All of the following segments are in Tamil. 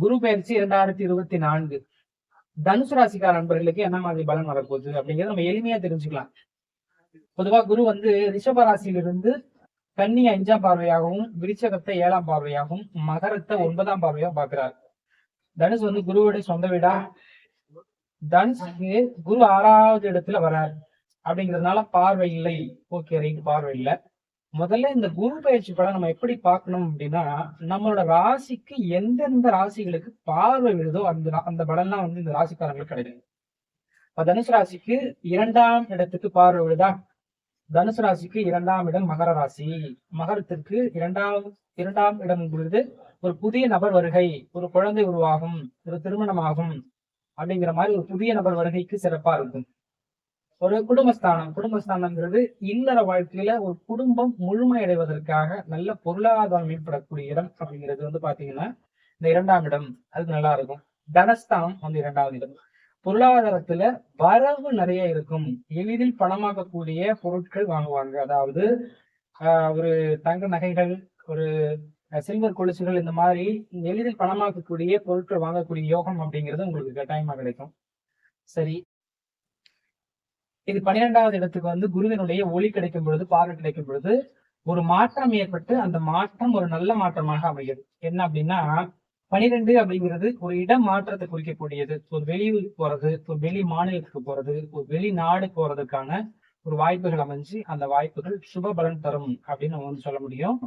குரு பயிற்சி இரண்டாயிரத்தி இருபத்தி நான்கு. தனுசு ராசிக்கார நண்பர்களுக்கு என்ன மாதிரி பலன் வரப்போகுது அப்படிங்கறத நம்ம எளிமையா தெரிஞ்சுக்கலாம். பொதுவா குரு வந்து ரிஷப ராசியிலிருந்து கன்னி அஞ்சாம் பார்வையாகவும் விருச்சகத்தை ஏழாம் பார்வையாகவும் மகரத்தை ஒன்பதாம் பார்வையாகவும் பார்க்கிறார். தனுஷ் வந்து குருவுடைய சொந்த வீடா? தனுஷுக்கு குரு ஆறாவது இடத்துல வரார். அப்படிங்கிறதுனால பார்வை இல்லை. ஓகே ரைட் பார்வை இல்லை. முதல்ல இந்த குரு பயிற்சி படம் நம்ம எப்படி பார்க்கணும் அப்படின்னா நம்மளோட ராசிக்கு எந்தெந்த ராசிகளுக்கு பார்வை விழுதோ அந்த அந்த பலன்லாம் வந்து இந்த ராசிக்காரங்களுக்கு கிடையாது இப்ப தனுசு ராசிக்கு இரண்டாம் இடத்துக்கு பார்வை விழுதா? தனுசு ராசிக்கு இரண்டாம் இடம் மகர ராசி. மகரத்திற்கு இரண்டாம் இரண்டாம் இடம் பொழுது ஒரு புதிய நபர் வருகை ஒரு குழந்தை உருவாகும் ஒரு திருமணமாகும் அப்படிங்கிற மாதிரி ஒரு புதிய நபர் வருகைக்கு சிறப்பா இருக்கும். ஒரு குடும்பஸ்தானம். குடும்பஸ்தானம்ங்கிறது இல்லற வாழ்க்கையில ஒரு குடும்பம் முழுமையடைவதற்காக நல்ல பொருளாதாரம் ஏற்படக்கூடிய இடம் அப்படிங்கிறது வந்து பாத்தீங்கன்னா இந்த இரண்டாம் இடம். அது நல்லா இருக்கும் தனஸ்தானம் வந்து இரண்டாவது இடம். பொருளாதாரத்துல வரவு நிறைய இருக்கும். எளிதில் பணமாக்கக்கூடிய பொருட்கள் வாங்குவாங்க. அதாவது ஆஹ், ஒரு தங்க நகைகள் ஒரு சில்வர் கொலுசுகள் இந்த மாதிரி எளிதில் பணமாக்கக்கூடிய பொருட்கள் வாங்கக்கூடிய யோகம் அப்படிங்கிறது உங்களுக்கு கட்டாயமா கிடைக்கும். சரி இது பன்னிரெண்டாவது இடத்துக்கு வந்து குருவினுடைய ஒளி கிடைக்கும் பொழுது பார்வை கிடைக்கும் பொழுது ஒரு மாற்றம் ஏற்பட்டு அந்த மாற்றம் ஒரு நல்ல மாற்றமாக அமைகிறது என்ன அப்படின்னா பனிரெண்டு அப்படிங்கிறது ஒரு இடம் மாற்றத்தை குறிக்கக்கூடியது. ஒரு வெளியூர் போறது ஒரு வெளி மாநிலத்துக்கு போறது ஒரு வெளிநாடு போறதுக்கான ஒரு வாய்ப்புகள் அமைஞ்சு அந்த வாய்ப்புகள் சுப பலன் தரும் அப்படின்னு நம்ம வந்து சொல்ல முடியும்.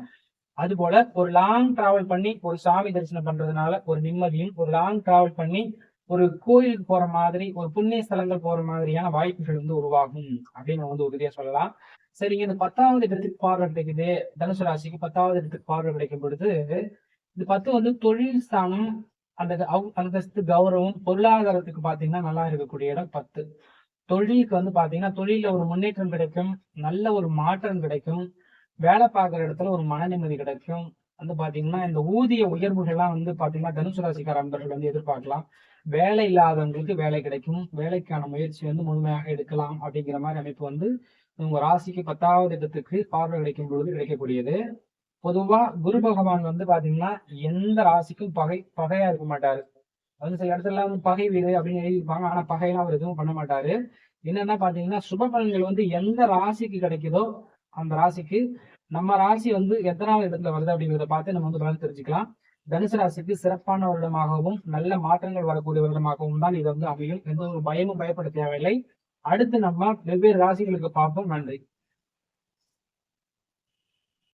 அதுபோல ஒரு லாங் டிராவல் பண்ணி ஒரு சாமி தரிசனம் பண்றதுனால ஒரு நிம்மதியும் ஒரு லாங் டிராவல் பண்ணி ஒரு கோயிலுக்கு போற மாதிரி ஒரு புண்ணிய ஸ்தலங்கள் போற மாதிரியான வாய்ப்புகள் வந்து உருவாகும் அப்படின்னு நம்ம வந்து உறுதியா சொல்லலாம். சரிங்க இந்த பத்தாவது இடத்துக்கு பார்வை கிடைக்குது. தனுசு ராசிக்கு பத்தாவது இடத்துக்கு பார்வை கிடைக்கும் பொழுது இந்த பத்து வந்து தொழில் ஸ்தானம் அந்த அவ- அந்தஸ்து கௌரவம் பொருளாதாரத்துக்கு பாத்தீங்கன்னா நல்லா இருக்கக்கூடிய இடம் பத்து. தொழிலுக்கு வந்து பாத்தீங்கன்னா தொழில ஒரு முன்னேற்றம் கிடைக்கும் நல்ல ஒரு மாற்றம் கிடைக்கும் வேலை பார்க்குற இடத்துல ஒரு மன நிம்மதி கிடைக்கும். வந்து பாத்தீங்கன்னா இந்த ஊதிய உயர்வுகள்லாம் வந்து பாத்தீங்கன்னா தனுசு ராசிக்கார அன்பர்கள் வந்து எதிர்பார்க்கலாம். வேலை இல்லாதவங்களுக்கு வேலை கிடைக்கும். வேலைக்கான முயற்சி வந்து முழுமையாக எடுக்கலாம் அப்படிங்கிற மாதிரி அமைப்பு வந்து உங்க ராசிக்கு பத்தாவது இடத்துக்கு பார்வை கிடைக்கும் பொழுது கிடைக்கக்கூடியது. பொதுவா குரு பகவான் வந்து பாத்தீங்கன்னா எந்த ராசிக்கும் பகை பகையா இருக்க மாட்டாரு. அது சில இடத்துல வந்து பகை வீடு அப்படின்னு எழுதியிருப்பாங்க. ஆனா பகையெல்லாம் அவர் எதுவும் பண்ண மாட்டாரு. என்னன்னா பாத்தீங்கன்னா சுப பலன்கள் வந்து எந்த ராசிக்கு கிடைக்குதோ அந்த ராசிக்கு நம்ம ராசி வந்து எத்தனாவது இடத்துல வருது அப்படிங்கிறத பார்த்து நம்ம வந்து பலன் தெரிஞ்சுக்கலாம். தனுசு ராசிக்கு சிறப்பான வருடமாகவும் நல்ல மாற்றங்கள் வரக்கூடிய வருடமாகவும் தான் இது வந்து அமையும். எந்த ஒரு பயமும் பயப்பட தேவையில்லை. அடுத்து நம்ம வெவ்வேறு ராசிகளுக்கு பார்ப்போம். நன்றி.